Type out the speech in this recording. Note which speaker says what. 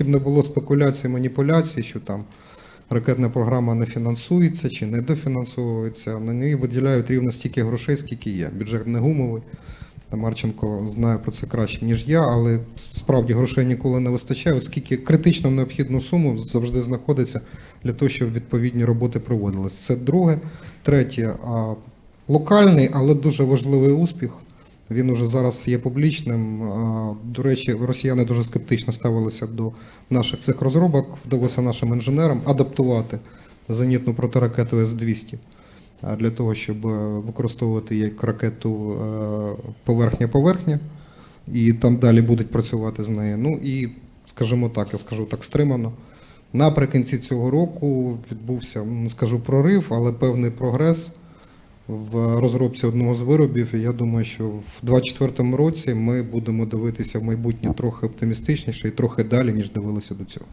Speaker 1: скільки б не було спекуляцій, маніпуляцій, що там ракетна програма не фінансується чи не дофінансовується, на неї виділяють рівно стільки грошей, скільки є. Бюджет не гумовий. Марченко знає про це краще, ніж я, але справді грошей ніколи не вистачає, оскільки критично необхідну суму завжди знаходиться для того, щоб відповідні роботи проводились. Це друге. Третє, локальний, але дуже важливий успіх. Він уже зараз є публічним. До речі, росіяни дуже скептично ставилися до наших цих розробок. Вдалося нашим інженерам адаптувати зенітну протиракету С-200 для того, щоб е, використовувати як ракету е, поверхня-поверхня, і там далі будуть працювати з нею. Ну і, скажімо так, я скажу так стримано. Наприкінці цього року відбувся, не скажу прорив, але певний прогрес в розробці одного з виробів. Я думаю, що в 2024 році ми будемо дивитися в майбутнє трохи оптимістичніше і трохи далі, ніж дивилися до цього.